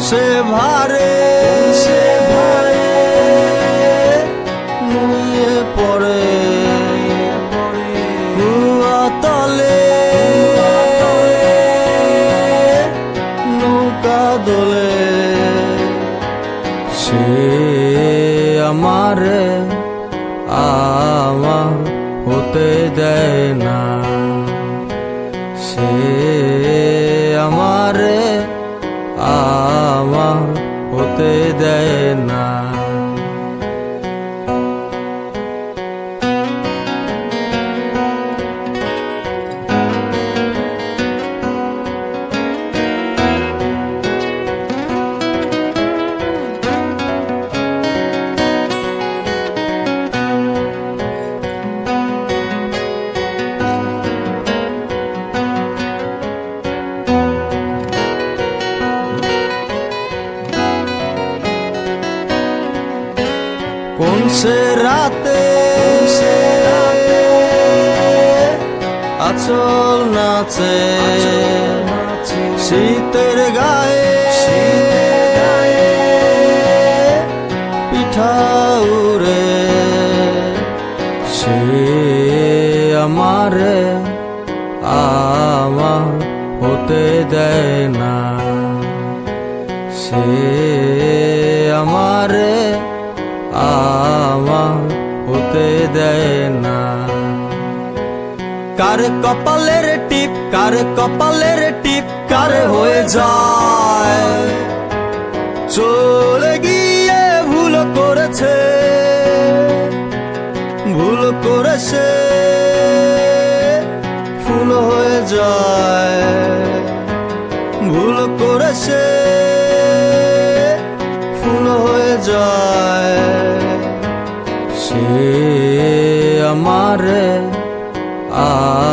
সে ভারে নুয়ে পড়ে তলে নৌকা দোলে সে আমারে আমার হতে দেয় না यना কোন সে রাতে আচল নাচে শীতের গায়ে পিঠা সে আমারে আমার হতে দেয় না সে আমার কার কপালের টিপ, কার কপালের টিপ, কার হয়ে যায়। চলে গিয়ে ভুল করেছে ভুল করেছে, ফুল হয়ে যায়। ভুল করেছে, ফুল হয়ে যায়। সে আমারে না